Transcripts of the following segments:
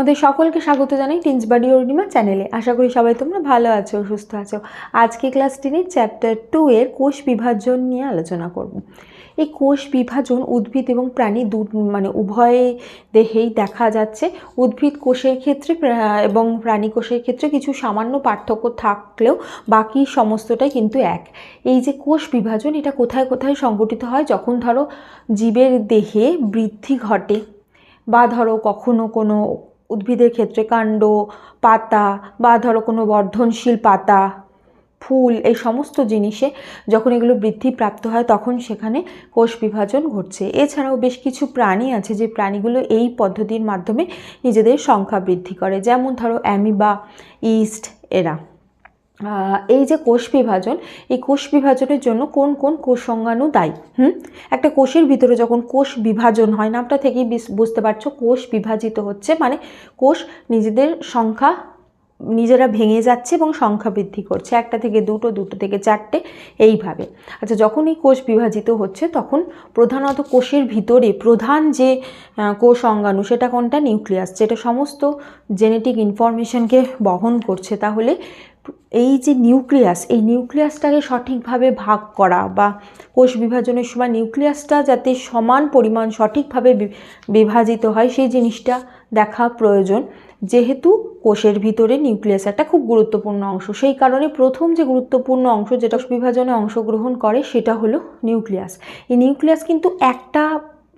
তোমাদের সকলকে স্বাগত জানাই টিন্স বাডি অরুণিমা চ্যানেলে। আশা করি সবাই তোমরা ভালো আছো, সুস্থ আছো। আজকে ক্লাস টেনের চ্যাপ্টার টু এর কোষ বিভাজন নিয়ে আলোচনা করব। এই কোষ বিভাজন উদ্ভিদ এবং প্রাণী দু মানে উভয় দেহেই দেখা যাচ্ছে। উদ্ভিদ কোষের ক্ষেত্রে এবং প্রাণী কোষের ক্ষেত্রে কিছু সামান্য পার্থক্য থাকলেও বাকি সমস্তটাই কিন্তু এক। এই যে কোষ বিভাজন, এটা কোথায় কোথায় সংগঠিত হয়? যখন ধরো, জীবের দেহে বৃদ্ধি ঘটে, বা ধরো, কখনো কোনো উদ্ভিদের ক্ষেত্রে কাণ্ড, পাতা বা ধরো কোনো বর্ধনশীল পাতা, ফুল, এই সমস্ত জিনিসে যখন এগুলো বৃদ্ধি প্রাপ্ত হয় তখন সেখানে কোষ বিভাজন ঘটছে। এছাড়াও বেশ কিছু প্রাণী আছে যে প্রাণীগুলো এই পদ্ধতির মাধ্যমে নিজেদের সংখ্যা বৃদ্ধি করে। যেমন ধরো অ্যামিবা, ইস্ট, এরা। এই যে কোষ বিভাজন, এই কোষ বিভাজনের জন্য কোন কোন কোষ সংজ্ঞাণু দায়ী? হুম? একটা কোষের ভিতরে যখন কোষ বিভাজন হয়, নামটা থেকেই বুঝতে পারছ, কোষ বিভাজিত হচ্ছে মানে কোষ নিজেদের সংখ্যা নিজেরা ভেঙে যাচ্ছে এবং সংখ্যা বৃদ্ধি করছে। একটা থেকে দুটো দুটো থেকে চারটে, এইভাবে। আচ্ছা যখন এই কোষ বিভাজিত হচ্ছে, তখন প্রধানত কোষের ভিতরে প্রধান যে কোষ অঙ্গাণু সেটা কোনটা? নিউক্লিয়াস। যেটা সমস্ত জেনেটিক ইনফরমেশনকে বহন করছে, তাহলে এই যে নিউক্লিয়াস, এই নিউক্লিয়াসটাকে সঠিকভাবে ভাগ করা বা কোষ বিভাজনের সময় নিউক্লিয়াসটা যাতে সমান পরিমাণ সঠিকভাবে বিভাজিত হয়, সেই জিনিসটা দেখা প্রয়োজন। যেহেতু কোষের ভিতরে নিউক্লিয়াস একটা খুব গুরুত্বপূর্ণ অংশ, সেই কারণে প্রথম যে গুরুত্বপূর্ণ অংশ, যেটা বিভাজনে অংশগ্রহণ করে, সেটা হলো নিউক্লিয়াস। এই নিউক্লিয়াস কিন্তু একটা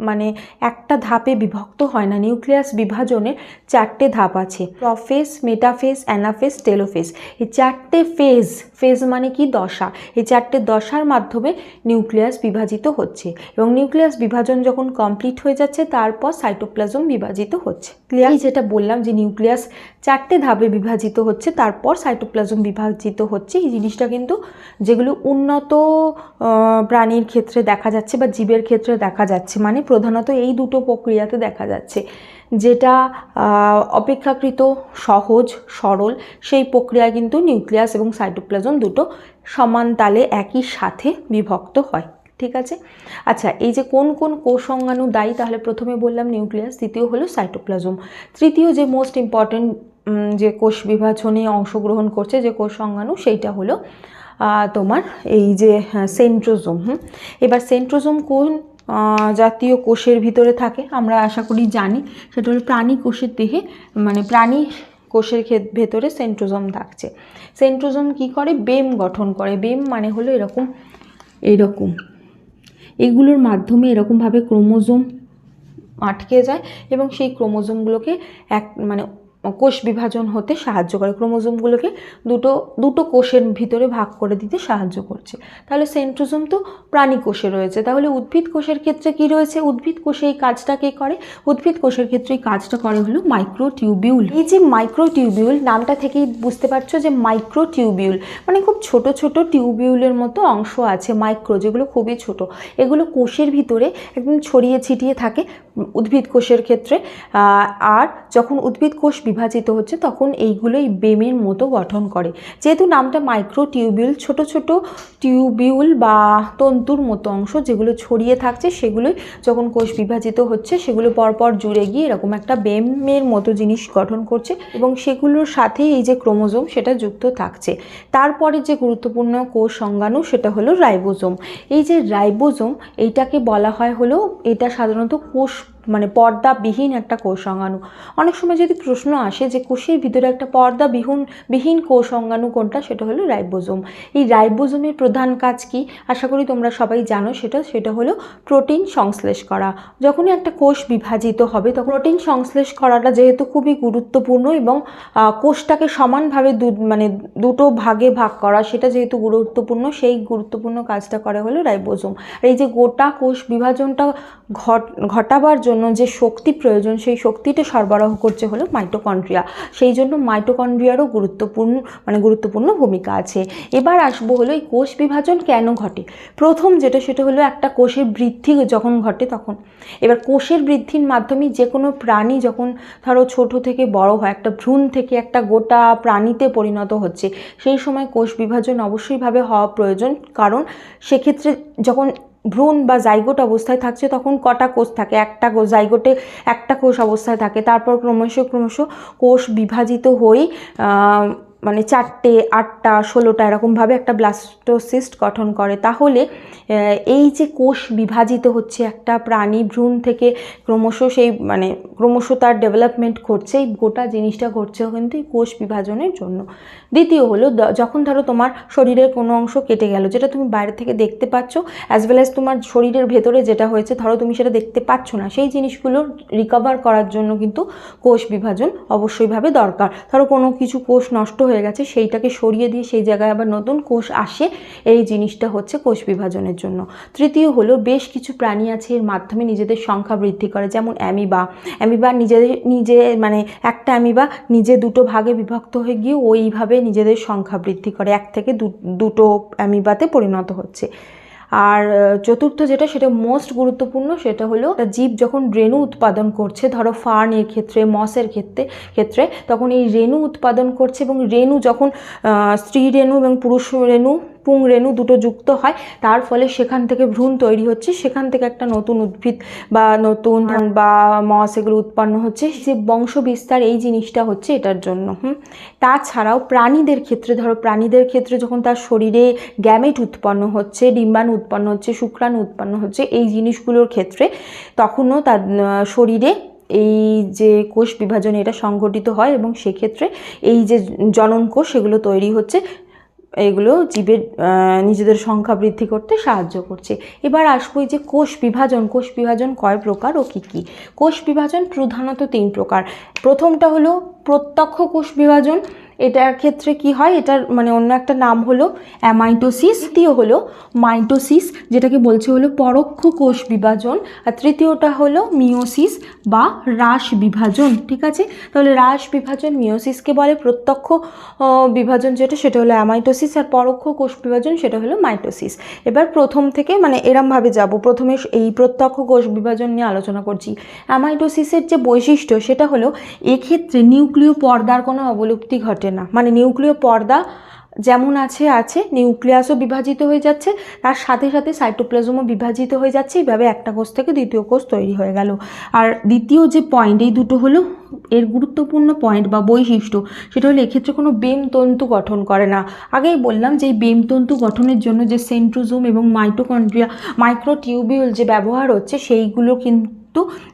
মানে একটা ধাপে বিভক্ত হয় না। নিউক্লিয়াস বিভাজনের চারটে ধাপ আছে। প্রফেস মেটাফেস অ্যানাফেস টেলোফেস এই চারটে ফেজ ফেজ মানে কি? দশা। এই চারটে দশার মাধ্যমে নিউক্লিয়াস বিভাজিত হচ্ছে। এবং নিউক্লিয়াস বিভাজন যখন কমপ্লিট হয়ে যাচ্ছে, তারপর সাইটোপ্লাজম বিভাজিত হচ্ছে। ক্লিয়ার? যেটা বললাম যে নিউক্লিয়াস চারটে ধাপে বিভাজিত হচ্ছে, তারপর সাইটোপ্লাজম বিভাজিত হচ্ছে, এই জিনিসটা কিন্তু যেগুলো উন্নত প্রাণীর ক্ষেত্রে দেখা যাচ্ছে বা জীবের ক্ষেত্রে দেখা যাচ্ছে। মানে প্রধানত এই দুটো প্রক্রিয়াতে দেখা যাচ্ছে। যেটা অপেক্ষাকৃত সহজ, সরল, সেই প্রক্রিয়ায় কিন্তু নিউক্লিয়াস এবং সাইটোপ্লাজম দুটো সমান তালে একই সাথে বিভক্ত হয়। ঠিক আছে? আচ্ছা এই যে কোন কোন কোষ অঙ্গাণু দায়ী, তাহলে প্রথমে বললাম নিউক্লিয়াস, দ্বিতীয় হলো সাইটোপ্লাজম। তৃতীয় যে মোস্ট ইম্পর্টেন্ট যে কোষ বিভাজনে অংশগ্রহণ করছে যে কোষ অঙ্গাণু সেইটা হলো তোমার এই যে সেন্ট্রোজোম, হুম? এবার সেন্ট্রোজোম কোন জাতীয় কোষের ভিতরে থাকে, আমরা আশা করি জানি। সেটা হলো প্রাণী কোষের দেহে মানে প্রাণী কোষের ক্ষেত ভেতরে সেন্ট্রোজোম থাকছে। সেন্ট্রোজোম কি করে? বেম গঠন করে। বেম মানে হলো এরকম এরকম। এগুলোর মাধ্যমে এরকমভাবে ক্রোমোজোম আটকে যায় এবং সেই ক্রোমোজোমগুলোকে এক মানে কোষ বিভাজন হতে সাহায্য করে। ক্রোমোজোমগুলোকে দুটো দুটো কোষের ভিতরে ভাগ করে দিতে সাহায্য করছে। তাহলে সেন্ট্রোজোম তো প্রাণী কোষে রয়েছে। তাহলে উদ্ভিদ কোষের ক্ষেত্রে কি রয়েছে? উদ্ভিদ কোষে এই কাজটা কে করে? উদ্ভিদ কোষের ক্ষেত্রে এই কাজটা করে হলো মাইক্রোটিউবিউল। এই যে মাইক্রোটিউবিউল নামটা থেকেই বুঝতে পারছ যে মাইক্রোটিউবিউল মানে খুব ছোট ছোট টিউবিউলের মতো অংশ আছে, মাইক্রো, যেগুলো খুবই ছোট। এগুলো কোষের ভিতরে একদম ছড়িয়ে ছিটিয়ে থাকে উদ্ভিদ কোষের ক্ষেত্রে। আর যখন উদ্ভিদ কোষ বিভাজিত হচ্ছে, তখন এইগুলো এই বেমের মতো গঠন করে। যেহেতু নামটা মাইক্রো টিউবিউল ছোট ছোট টিউবিউল বা তন্তুর মতো অংশ যেগুলো ছড়িয়ে থাকছে, সেগুলোই যখন কোষ বিভাজিত হচ্ছে, সেগুলো পরপর জুড়ে গিয়ে এরকম একটা বেমের মতো জিনিস গঠন করছে এবং সেগুলোর সাথেই এই যে ক্রোমোজোম সেটা যুক্ত থাকছে। তারপরে যে গুরুত্বপূর্ণ কোষ সংজ্ঞাণু সেটা হলো রাইবোজোম। এই যে রাইবোজোম, এইটাকে বলা হয় হলো, এটা সাধারণত কোষ মানে পর্দাবিহীন একটা কোষ অঙ্গাণু অনেক সময় যদি প্রশ্ন আসে যে কোষের ভিতরে একটা পর্দা বিহীন বিহীন কোষ অঙ্গাণু কোনটা, সেটা হলো রাইবোজোম। এই রাইবোজোমের প্রধান কাজ কি? আশা করি তোমরা সবাই জানো সেটা সেটা হলো প্রোটিন সংশ্লেষ করা। যখনই একটা কোষ বিভাজিত হবে, তখন প্রোটিন সংশ্লেষ করাটা যেহেতু খুবই গুরুত্বপূর্ণ এবং কোষটাকে সমানভাবে দু মানে দুটো ভাগে ভাগ করা, সেটা যেহেতু গুরুত্বপূর্ণ, সেই গুরুত্বপূর্ণ কাজটা করে হলো রাইবোজোম। আর এই যে গোটা কোষ বিভাজনটা ঘট, ঘটাবার জন্য যে শক্তি প্রয়োজন, সেই শক্তিটা সরবরাহ করছে হলো মাইটোকন্ড্রিয়া সেই জন্য মাইটোকন্ড্রিয়ারও গুরুত্বপূর্ণ মানে গুরুত্বপূর্ণ ভূমিকা আছে। এবার আসব হলো এই কোষ বিভাজন কেন ঘটে? প্রথম যেটা, সেটা হলো একটা কোষের বৃদ্ধি যখন ঘটে তখন। এবার কোষের বৃদ্ধির মাধ্যমে যে কোনো প্রাণী যখন ধরো ছোট থেকে বড় হয়, একটা ভ্রূণ থেকে একটা গোটা প্রাণীতে পরিণত হচ্ছে, সেই সময় কোষ বিভাজন অবশ্যইভাবে হওয়া প্রয়োজন। কারণ সেক্ষেত্রে যখন ভ্রূণ বা জাইগোট অবস্থায় থাকছে, তখন কটা কোষ থাকে? একটা জাইগোটে একটা কোষ অবস্থায় থাকে। তারপর ক্রমশ ক্রমশ কোষ বিভাজিত হয়ে মানে চারটে, আটটা, ষোলোটা এরকমভাবে একটা ব্লাস্টোসিস্ট গঠন করে। তাহলে এই যে কোষ বিভাজিত হচ্ছে একটা প্রাণী ভ্রূণ থেকে ক্রমশ সেই মানে ক্রমশ তার ডেভেলপমেন্ট করছে এই গোটা জিনিসটা ঘটছে কিন্তু এই কোষ বিভাজনের জন্য। দ্বিতীয় হলো যখন ধরো তোমার শরীরের কোনো অংশ কেটে গেল, যেটা তুমি বাইরে থেকে দেখতে পাচ্ছ অ্যাজ ওয়েল অ্যাজ তোমার শরীরের ভেতরে যেটা হয়েছে, ধরো তুমি সেটা দেখতে পাচ্ছ না, সেই জিনিসগুলো রিকভার করার জন্য কিন্তু কোষ বিভাজন অবশ্যইভাবে দরকার। ধরো কোনো কিছু কোষ নষ্ট হয়ে গেছে, সেইটাকে সরিয়ে দিয়ে সেই জায়গায় আবার নতুন কোষ আসে, এই জিনিসটা হচ্ছে কোষ বিভাজনের জন্য। তৃতীয় হলো, বেশ কিছু প্রাণী আছে, এর মাধ্যমে নিজেদের সংখ্যা বৃদ্ধি করে, যেমন অ্যামিবা। অ্যামিবা নিজেদের নিজে মানে একটা অ্যামিবা নিজে দুটো ভাগে বিভক্ত হয়ে গিয়ে ওইভাবে নিজেদের সংখ্যা বৃদ্ধি করে। এক থেকে দুটো অ্যামিবাতে পরিণত হচ্ছে। আর চতুর্থ যেটা, সেটা মোস্ট গুরুত্বপূর্ণ, সেটা হলো জীব যখন রেণু উৎপাদন করছে, ধরো ফার্নের ক্ষেত্রে মসের ক্ষেত্রে ক্ষেত্রে, তখন এই রেণু উৎপাদন করছে এবং রেণু যখন স্ত্রী রেণু এবং পুরুষ রেণু পুং রেণু দুটো যুক্ত হয় তার ফলে সেখান থেকে ভ্রূণ তৈরি হচ্ছে সেখান থেকে একটা নতুন উদ্ভিদ বা নতুন বা মস এগুলো উৎপন্ন হচ্ছে। যে বংশ বিস্তার এই জিনিসটা হচ্ছে এটার জন্য হুম? তাছাড়াও প্রাণীদের ক্ষেত্রে ধরো প্রাণীদের ক্ষেত্রে যখন তার শরীরে গ্যামেট উৎপন্ন হচ্ছে ডিম্বাণু উৎপন্ন হচ্ছে শুক্রাণু উৎপন্ন হচ্ছে এই জিনিসগুলোর ক্ষেত্রে তখনও তার শরীরে এই যে কোষ বিভাজন এটা সংঘটিত হয় এবং সেক্ষেত্রে এই যে জনন কোষ সেগুলো তৈরি হচ্ছে। এগুলো জীবের নিজেদের সংখ্যা বৃদ্ধি করতে সাহায্য করছে। এবার আসব যে কোষ বিভাজন। কোষ বিভাজন কয় প্রকার ও কী কী? কোষ বিভাজন প্রধানত তিন প্রকার। প্রথমটা হলো প্রত্যক্ষ কোষ বিভাজন এটার ক্ষেত্রে কি হয়? এটার মানে অন্য একটা নাম হলো অ্যামাইটোসিস, দ্বিতীয় হলো মাইটোসিস, যেটাকে বলছে হলো পরোক্ষ কোষ বিভাজন, আর তৃতীয়টা হলো মিওসিস বা হ্রাস বিভাজন, ঠিক আছে? তাহলে হ্রাস বিভাজন মিওসিসকে বলে, প্রত্যক্ষ বিভাজন যেটা, সেটা হলো অ্যামাইটোসিস, আর পরোক্ষ কোষ বিভাজন সেটা হলো মাইটোসিস। এবার প্রথম থেকে মানে এরমভাবে যাব। প্রথমে এই প্রত্যক্ষ কোষ বিভাজন নিয়ে আলোচনা করছি। অ্যামাইটোসিসের যে বৈশিষ্ট্য, সেটা হলো এক্ষেত্রে নিউক্লিয় পর্দার কোনো অবলুপ্তি ঘটে না। মানে নিউক্লিয় পর্দা যেমন আছে আছে, নিউক্লিয়াসও বিভাজিত হয়ে যাচ্ছে, তার সাথে সাথে সাইটোপ্লাজমও বিভাজিত হয়ে যাচ্ছে। এইভাবে একটা কোষ থেকে দ্বিতীয় কোষ তৈরি হয়ে গেল। আর দ্বিতীয় যে পয়েন্ট এই দুটো হলো এর গুরুত্বপূর্ণ পয়েন্ট বা বৈশিষ্ট্য। সেটা হলো এক্ষেত্রে কোনো বেম তন্তু গঠন করে না। আগেই বললাম যে এই বেম তন্তু গঠনের জন্য যে সেন্ট্রোজোম এবং মাইটোকন্ড্রিয়া, মাইক্রোটিউবিউল যে ব্যবহার হচ্ছে, সেইগুলো কিন্তু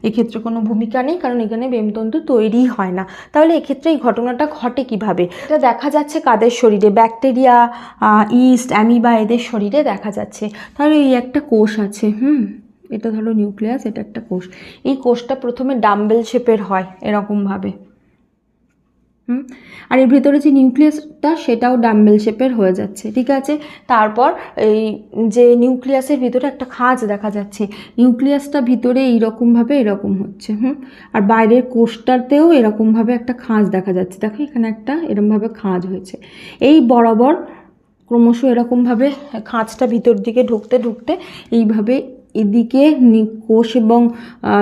এক্ষেত্রে কোনো ভূমিকা নেই, কারণ এখানে বেমতন্তু তৈরি হয় না। তাহলে এক্ষেত্রে এই ঘটনাটা ঘটে কীভাবে? এটা দেখা যাচ্ছে কাদের শরীরে? ব্যাকটেরিয়া ইস্ট, অ্যামিবা এদের শরীরে দেখা যাচ্ছে। তাহলে এই একটা কোষ আছে, হুম? এটা ধরো নিউক্লিয়াস, এটা একটা কোষ। এই কোষটা প্রথমে ডাম্বেল শেপের হয়, এরকমভাবে। হুম? আর এর ভিতরে যে নিউক্লিয়াসটা, সেটাও ডাম্বেল শেপের হয়ে যাচ্ছে, ঠিক আছে? তারপর এই যে নিউক্লিয়াসের ভিতরে একটা খাঁজ দেখা যাচ্ছে, নিউক্লিয়াসটা ভিতরে এইরকমভাবে এরকম হচ্ছে, হুম? আর বাইরের কোষটাতেও এরকমভাবে একটা খাঁজ দেখা যাচ্ছে। দেখো, এখানে একটা এরকমভাবে খাঁজ হয়েছে। এই বরাবর ক্রমশ এরকমভাবে খাঁজটা ভিতর দিকে ঢুকতে ঢুকতে এইভাবে এদিকে কোষ এবং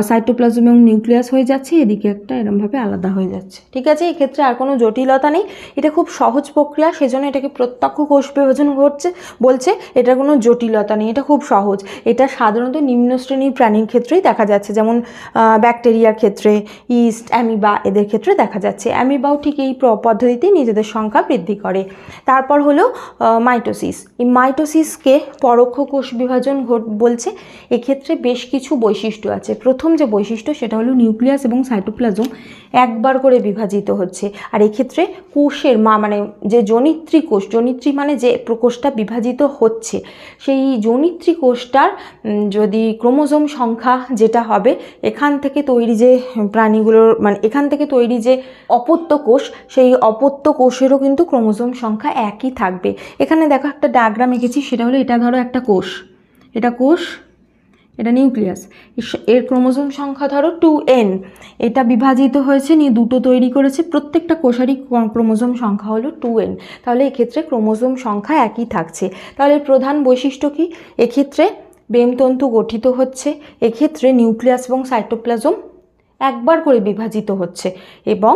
সাইটোপ্লাজম এবং নিউক্লিয়াস হয়ে যাচ্ছে, এদিকে একটা এরমভাবে আলাদা হয়ে যাচ্ছে। ঠিক আছে? এক্ষেত্রে আর কোনো জটিলতা নেই। এটা খুব সহজ প্রক্রিয়া, সেজন্য এটাকে প্রত্যক্ষ কোষ বিভাজন ঘটছে, বলছে। এটা কোনো জটিলতা নেই, এটা খুব সহজ। এটা সাধারণত নিম্ন শ্রেণির প্রাণীর ক্ষেত্রেই দেখা যাচ্ছে। যেমন ব্যাকটেরিয়ার ক্ষেত্রে, ইস্ট, অ্যামিবা এদের ক্ষেত্রে দেখা যাচ্ছে। অ্যামিবাও ঠিক এই পদ্ধতিতেই নিজেদের সংখ্যা বৃদ্ধি করে। তারপর হলো মাইটোসিস। এই মাইটোসিসকে পরোক্ষ কোষ বিভাজন ঘট- বলছে। এক্ষেত্রে বেশ কিছু বৈশিষ্ট্য আছে। প্রথম যে বৈশিষ্ট্য, সেটা হলো নিউক্লিয়াস এবং সাইটোপ্লাজম একবার করে বিভাজিত হচ্ছে। আর এক্ষেত্রে কোষের মা মানে যে জনিত্রী কোষ, জনিত্রী মানে যে কোষটা বিভাজিত হচ্ছে, সেই জনিত্রী কোষটার যদি ক্রোমোজোম সংখ্যা যেটা হবে, এখান থেকে তৈরি যে প্রাণীগুলোর মানে এখান থেকে তৈরি যে অপত্য কোষ, সেই অপত্য কোষেরও কিন্তু ক্রোমোজোম সংখ্যা একই থাকবে। এখানে দেখো একটা ডায়াগ্রাম এঁকেছি, সেটা হলো এটা ধরো একটা কোষ। এটা কোষ এটা নিউক্লিয়াস। এর ক্রোমোজোম সংখ্যা ধরো টু এন। এটা বিভাজিত হয়েছে, নিয়ে দুটো তৈরি করেছে, প্রত্যেকটা কোষারই ক্রোমোজোম সংখ্যা হলো টু এন। তাহলে এক্ষেত্রে ক্রোমোজোম সংখ্যা একই থাকছে। তাহলে প্রধান বৈশিষ্ট্য কি? এক্ষেত্রে বেমতন্তু গঠিত হচ্ছে, এক্ষেত্রে নিউক্লিয়াস এবং সাইটোপ্লাজম একবার করে বিভাজিত হচ্ছে এবং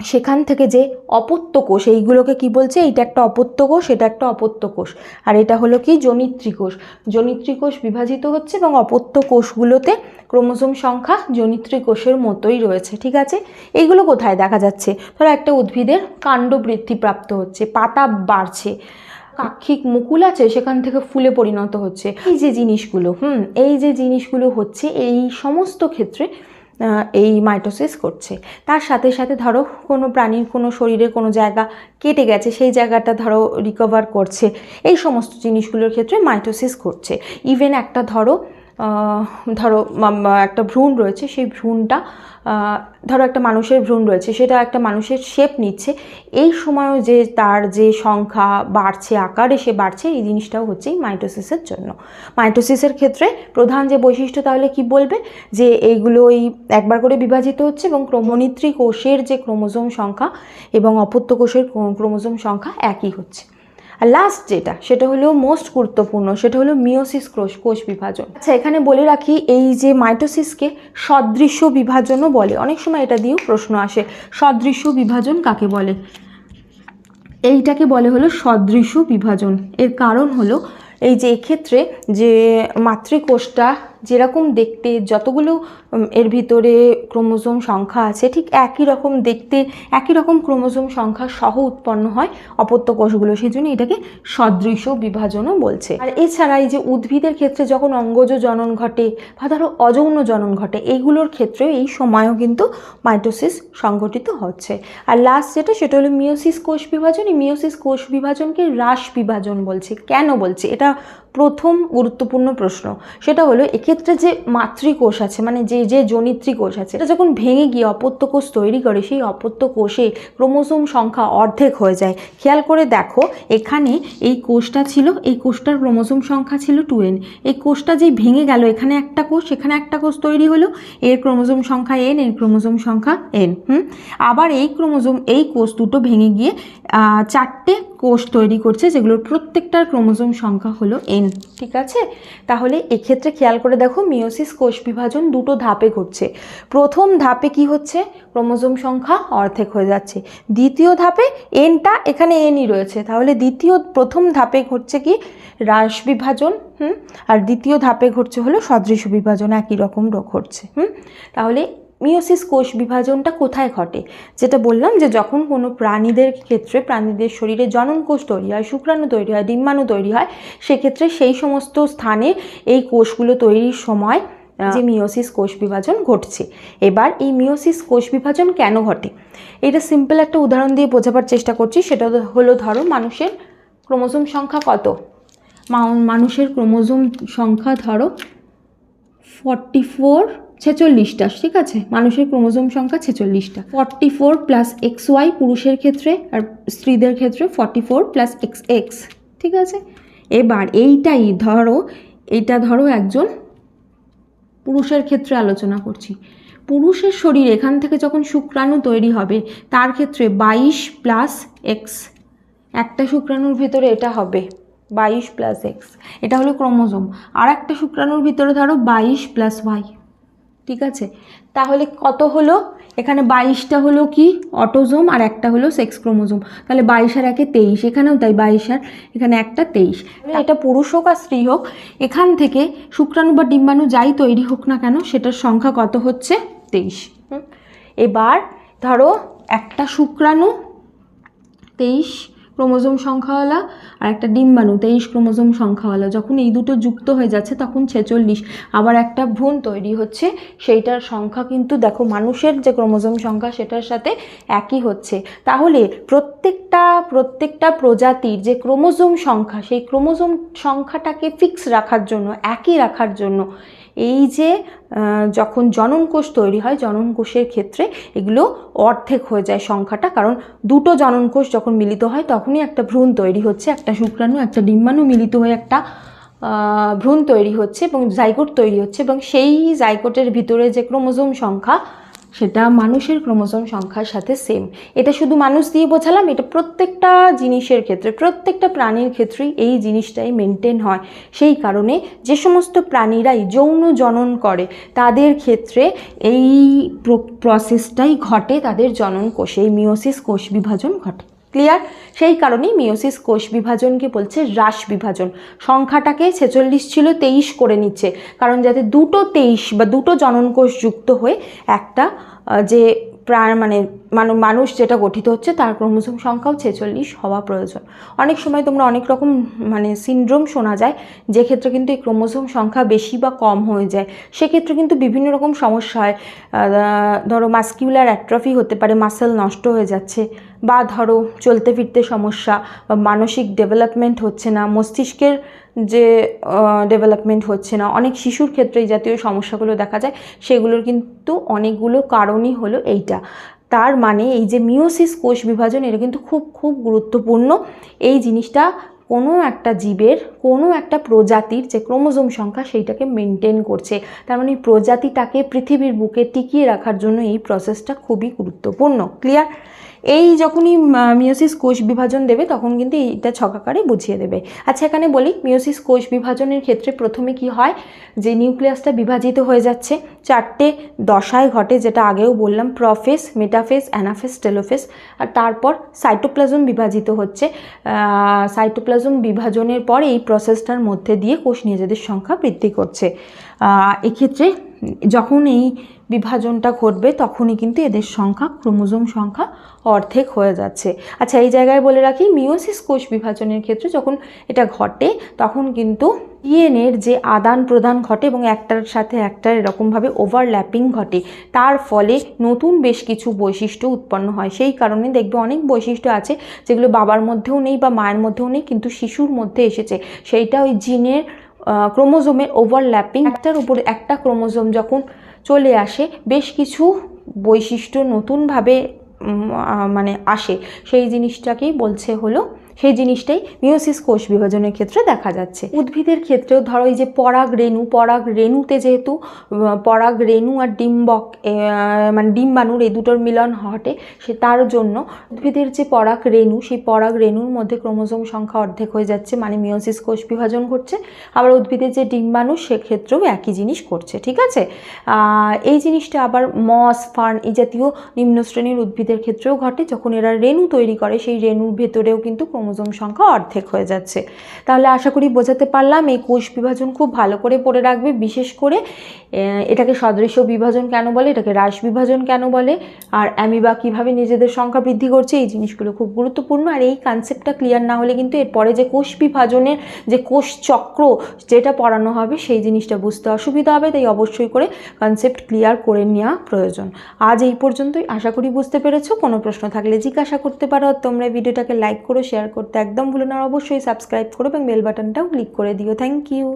সেখান থেকে যে অপত্য কোষ, এইগুলোকে কি বলছে? এইটা একটা অপত্য কোষ এটা একটা অপত্য কোষ। আর এটা হলো কি? জনিত্রী কোষ। জনিত্রী কোষ বিভাজিত হচ্ছে এবং অপত্য কোষগুলোতে ক্রোমোজোম সংখ্যা জনিত্রী কোষের মতোই রয়েছে, ঠিক আছে? এইগুলো কোথায় দেখা যাচ্ছে? ধরো একটা উদ্ভিদের কাণ্ড বৃদ্ধি প্রাপ্ত হচ্ছে, পাতা বাড়ছে, কাক্ষিক মুকুল আছে, সেখান থেকে ফুলে পরিণত হচ্ছে। এই যে জিনিসগুলো, হুম, এই যে জিনিসগুলো হচ্ছে, এই সমস্ত ক্ষেত্রে এই মাইটোসিস করছে। তার সাথে সাথে ধরো কোনো প্রাণীর কোনো শরীরে কোনো জায়গা কেটে গেছে, সেই জায়গাটা ধরো রিকভার করছে। এই সমস্ত জিনিসগুলোর ক্ষেত্রে মাইটোসিস করছে। ইভেন একটা ধরো ধরো একটা ভ্রূণ রয়েছে, সেই ভ্রূণটা ধরো একটা মানুষের ভ্রূণ রয়েছে, সেটা একটা মানুষের শেপ নিচ্ছে। এই সময়ও যে তার যে সংখ্যা বাড়ছে, আকারে সে বাড়ছে, এই জিনিসটাও হচ্ছে মাইটোসিসের জন্য। মাইটোসিসের ক্ষেত্রে প্রধান যে বৈশিষ্ট্য, তাহলে কি বলবে? যে এইগুলো ওই একবার করে বিভাজিত হচ্ছে এবং ক্রমনিত্রী কোষের যে ক্রোমোজোম সংখ্যা এবং অপত্য কোষের ক্রোমোজোম সংখ্যা একই হচ্ছে। আর লাস্ট যেটা, সেটা হলো মোস্ট গুরুত্বপূর্ণ, সেটা হলো মিওসিস কোষ কোষ বিভাজন। আচ্ছা এখানে বলে রাখি, এই যে মাইটোসিসকে সদৃশ্য বিভাজনও বলে। অনেক সময় এটা দিয়েও প্রশ্ন আসে সদৃশ্য বিভাজন কাকে বলে? এইটাকে বলে হলো সদৃশ্য বিভাজন। এর কারণ হলো, এই যে এক্ষেত্রে যে মাতৃকোষটা যেরকম দেখতে যতগুলো এর ভিতরে ক্রোমোজোম সংখ্যা আছে, ঠিক একই রকম দেখতে, একই রকম ক্রোমোজোম সংখ্যা সহ উৎপন্ন হয় অপত্য কোষগুলো। সেই জন্য এটাকে সদৃশ্য বিভাজনও বলছে। আর এছাড়া এই যে উদ্ভিদের ক্ষেত্রে যখন অঙ্গজ জনন ঘটে বা ধরো অযৌন জনন ঘটে, এইগুলোর ক্ষেত্রেও এই সময়ও কিন্তু মাইটোসিস সংঘটিত হচ্ছে। আর লাস্ট যেটা, সেটা হলো মিওসিস কোষ বিভাজন। এই মিওসিস কোষ বিভাজনকে হ্রাস বিভাজন বলছে। কেন বলছে? এটা প্রথম গুরুত্বপূর্ণ প্রশ্ন। সেটা হলো, এক্ষেত্রে যে মাতৃকোষ আছে মানে যে যে জনিত্রী কোষ আছে, এটা যখন ভেঙে গিয়ে অপত্য কোষ তৈরি করে, সেই অপত্য কোষে ক্রোমোসোম সংখ্যা অর্ধেক হয়ে যায়। খেয়াল করে দেখো, এখানে এই কোষটা ছিল, এই কোষটার ক্রোমোসোম সংখ্যা ছিল টু এন এই কোষটা যেই ভেঙে গেল, এখানে একটা কোষ, এখানে একটা কোষ তৈরি হলো, এর ক্রোমোসোম সংখ্যা এন, এর ক্রোমোসোম সংখ্যা এন, হুম? আবার এই ক্রোমোসোম, এই কোষ দুটো ভেঙে গিয়ে চারটে কোষ তৈরি করছে, যেগুলোর প্রত্যেকটার ক্রোমোজোম সংখ্যা হলো এন ঠিক আছে? তাহলে এক্ষেত্রে খেয়াল করে দেখো মিওসিস কোষ বিভাজন দুটো ধাপে ঘটছে। প্রথম ধাপে কি হচ্ছে? ক্রোমোজোম সংখ্যা অর্ধেক হয়ে যাচ্ছে। দ্বিতীয় ধাপে এনটা এখানে এনই রয়েছে। তাহলে দ্বিতীয়, প্রথম ধাপে ঘটছে কি? হ্রাস বিভাজন, হুম? আর দ্বিতীয় ধাপে ঘটছে হলো সদৃশ বিভাজন, একই রকম ঘটছে, হুম? তাহলে মিওসিস কোষ বিভাজনটা কোথায় ঘটে? যেটা বললাম যে যখন কোনো প্রাণীদের ক্ষেত্রে প্রাণীদের শরীরে জনন কোষ তৈরি হয় শুক্রাণু তৈরি হয় ডিম্বাণু তৈরি হয় সেক্ষেত্রে সেই সমস্ত স্থানে এই কোষগুলো তৈরির সময় যে মিওসিস কোষ বিভাজন ঘটছে। এবার এই মিওসিস কোষ বিভাজন কেন ঘটে? এটা সিম্পল একটা উদাহরণ দিয়ে বোঝাবার চেষ্টা করছি। সেটা হলো ধরো মানুষের ক্রোমোজোম সংখ্যা কত? মানুষের ক্রোমোজোম সংখ্যা ধরো ফর্টি ফোর ছেচল্লিশটা, ঠিক আছে? মানুষের ক্রোমোজোম সংখ্যা ছেচল্লিশটা। Forty four plus X Y পুরুষের ক্ষেত্রে আর স্ত্রীদের ক্ষেত্রে forty four plus X X ঠিক আছে? এবার এইটাই ধরো, এইটা ধরো একজন পুরুষের ক্ষেত্রে আলোচনা করছি। পুরুষের শরীর এখান থেকে যখন শুক্রাণু তৈরি হবে, তার ক্ষেত্রে বাইশ প্লাস এক্স একটা শুক্রাণুর ভিতরে এটা হবে। বাইশ প্লাস এক্স এটা হলো ক্রোমোজোম। আর একটা শুক্রাণুর ভিতরে ধরো বাইশ প্লাস ওয়াই ঠিক আছে? তাহলে কত হলো? এখানে বাইশটা হলো কি? অটোজোম আর একটা হলো সেক্স ক্রোমোজোম। তাহলে বাইশ আর একে তেইশ। এখানেও তাই বাইশ আর এখানে একটা তেইশ। এটা পুরুষ হোক আর স্ত্রী হোক এখান থেকে শুক্রাণু বা ডিম্বাণু যাই তৈরি হোক না কেন সেটার সংখ্যা কত হচ্ছে? তেইশ। এবার ধরো একটা শুক্রাণু তেইশ ক্রোমোজোম সংখ্যাওয়ালা আর একটা ডিম্বাণু, তেইশ ক্রোমোজোম সংখ্যাওয়ালা। যখন এই দুটো যুক্ত হয়ে যাচ্ছে, তখন ছেচল্লিশ। আবার একটা ভ্রূণ তৈরি হচ্ছে, সেইটার সংখ্যা কিন্তু দেখো, মানুষের যে ক্রোমোজোম সংখ্যা, সেটার সাথে একই হচ্ছে। তাহলে প্রত্যেকটা প্রত্যেকটা প্রজাতির যে ক্রোমোজোম সংখ্যা, সেই ক্রোমোজোম সংখ্যাটাকে ফিক্স রাখার জন্য, একই রাখার জন্য এই যে যখন জননকোষ তৈরি হয় জনন কোষের ক্ষেত্রে এগুলো অর্ধেক হয়ে যায় সংখ্যাটা। কারণ দুটো জননকোষ যখন মিলিত হয়, তখনই একটা ভ্রূণ তৈরি হচ্ছে, একটা শুক্রাণু, একটা ডিম্বাণু মিলিত হয়ে একটা ভ্রূণ তৈরি হচ্ছে এবং জাইকোট তৈরি হচ্ছে এবং সেই জাইকোটের ভিতরে যে ক্রোমোজোম সংখ্যা সেটা মানুষের ক্রোমোজোম সংখ্যার সাথে সেম এটা শুধু মানুষ দিয়ে বোঝালাম, এটা প্রত্যেকটা জিনিসের ক্ষেত্রে, প্রত্যেকটা প্রাণীর ক্ষেত্রেই এই জিনিসটাই মেনটেন হয়। সেই কারণে যে সমস্ত প্রাণীরাই যৌন জনন করে, তাদের ক্ষেত্রে এই প্রসেসটাই ঘটে, তাদের জনন কোষে, এই মিওসিস কোষ বিভাজন ঘটে। ক্লিয়ার। সেই কারণেই মিওসিস কোষ বিভাজনকে বলছে হ্রাস বিভাজন। সংখ্যাটাকে ছেচল্লিশ ছিল, তেইশ করে নিচ্ছে। কারণ যাতে দুটো তেইশ বা দুটো জনন কোষ যুক্ত হয়ে একটা যে প্রাণ মানে মানু- মানুষ যেটা গঠিত হচ্ছে তার ক্রোমোসোম সংখ্যাও ছেচল্লিশ হওয়া প্রয়োজন। অনেক সময় তোমরা অনেক রকম মানে সিনড্রোম শোনা যায় যে ক্ষেত্রে কিন্তু এই ক্রোমোসোম সংখ্যা বেশি বা কম হয়ে যায়। সেক্ষেত্রে কিন্তু বিভিন্ন রকম সমস্যা হয়। ধরো মাস্কিউলার অ্যাট্রফি হতে পারে, মাসেল নষ্ট হয়ে যাচ্ছে বা ধরো চলতে ফিরতে সমস্যা বা মানসিক ডেভেলপমেন্ট হচ্ছে না, মস্তিষ্কের যে ডেভেলপমেন্ট হচ্ছে না। অনেক শিশুর ক্ষেত্রে এই জাতীয় সমস্যাগুলো দেখা যায়, সেগুলোর কিন্তু অনেকগুলো কারণই হলো এইটা। তার মানে এই যে মিওসিস কোষ বিভাজন, এটা কিন্তু খুব খুব গুরুত্বপূর্ণ। এই জিনিসটা কোনো একটা জীবের, কোনো একটা প্রজাতির যে ক্রোমোজোম সংখ্যা, সেইটাকে মেনটেন করছে। তার মানে প্রজাতিটাকে পৃথিবীর বুকে টিকিয়ে রাখার জন্য এই প্রসেসটা খুবই গুরুত্বপূর্ণ। ক্লিয়ার এই যখনই মিওসিস কোষ বিভাজন দেবে, তখন কিন্তু এইটা ছকাকারে বুঝিয়ে দেবে। আচ্ছা এখানে বলি মিওসিস কোষ বিভাজনের ক্ষেত্রে প্রথমে কি হয়? যে নিউক্লিয়াসটা বিভাজিত হয়ে যাচ্ছে, চারটে দশায় ঘটে, যেটা আগেও বললাম, প্রফেস, মেটাফেস, অ্যানাফেস টেলোফেস আর তারপর সাইটোপ্লাজম বিভাজিত হচ্ছে। সাইটোপ্লাজম বিভাজনের পর এই প্রসেসটার মধ্যে দিয়ে কোষ নিজেদের সংখ্যা বৃদ্ধি করছে। এক্ষেত্রে যখন এই বিভাজনটা ঘটবে, তখনই কিন্তু এদের সংখ্যা, ক্রোমোজোম সংখ্যা অর্ধেক হয়ে যাচ্ছে। আচ্ছা এই জায়গায় বলে রাখি মিওসিস কোষ বিভাজনের ক্ষেত্রে যখন এটা ঘটে, তখন কিন্তু ডিএনএর যে আদান প্রদান ঘটে এবং একটার সাথে একটার এরকমভাবে ওভারল্যাপিং ঘটে, তার ফলে নতুন বেশ কিছু বৈশিষ্ট্য উৎপন্ন হয়। সেই কারণে দেখবে অনেক বৈশিষ্ট্য আছে, যেগুলো বাবার মধ্যেও নেই বা মায়ের মধ্যেও নেই, কিন্তু শিশুর মধ্যে এসেছে। সেইটা ওই জিনের ক্রোমোজোমের ওভারল্যাপিং একটার উপর একটা ক্রোমোজোম যখন চলে আসে বেশ কিছু বৈশিষ্ট্য নতুনভাবে মানে আসে। সেই জিনিসটাকেই বলছে হলো সেই জিনিসটাই মিওসিস কোষ বিভাজনের ক্ষেত্রে দেখা যাচ্ছে। উদ্ভিদের ক্ষেত্রেও ধরো এই যে পরাগ রেণু, পরাগ রেণুতে যেহেতু পরাগ রেণু আর ডিম্বক মানে ডিম্বাণুর এই দুটোর মিলন ঘটে, সে তার জন্য উদ্ভিদের যে পরাগ রেণু, সেই পরাগ রেণুর মধ্যে ক্রোমোজোম সংখ্যা অর্ধেক হয়ে যাচ্ছে মানে মিওসিস কোষ বিভাজন ঘটছে। আবার উদ্ভিদের যে ডিম্বাণু, সেক্ষেত্রেও একই জিনিস করছে ঠিক আছে? এই জিনিসটা আবার মস, ফার্ন এই জাতীয় নিম্ন শ্রেণির উদ্ভিদের ক্ষেত্রেও ঘটে, যখন এরা রেণু তৈরি করে, সেই রেণুর ভেতরেও কিন্তু ক্রোমোজোম সংখ্যা অর্ধেক হয়ে যাচ্ছে। তাহলে আশা করি বোঝাতে পারলাম, এই কোষ বিভাজন খুব ভালো করে পড়ে রাখবে। বিশেষ করে এটাকে সদৃশ্য বিভাজন কেন বলে, এটাকে হ্রাস বিভাজন কেন বলে, আর অ্যামিবা কীভাবে নিজেদের সংখ্যা বৃদ্ধি করছে, এই জিনিসগুলো খুব গুরুত্বপূর্ণ। আর এই কনসেপ্টটা ক্লিয়ার না হলে কিন্তু এরপরে যে কোষ বিভাজনের যে কোষ চক্র যেটা পড়ানো হবে, সেই জিনিসটা বুঝতে অসুবিধা হবে। তাই অবশ্যই করে কনসেপ্ট ক্লিয়ার করে নেওয়া প্রয়োজন। আজ এই পর্যন্তই। আশা করি বুঝতে পেরেছ। কোনো প্রশ্ন থাকলে জিজ্ঞাসা করতে পারো। তোমরা ভিডিওটাকে লাইক করো শেয়ার করতে একদম ভুলো না অবশ্যই সাবস্ক্রাইব করো এবং বেল বাটনটাও ক্লিক করে দিও। Thank you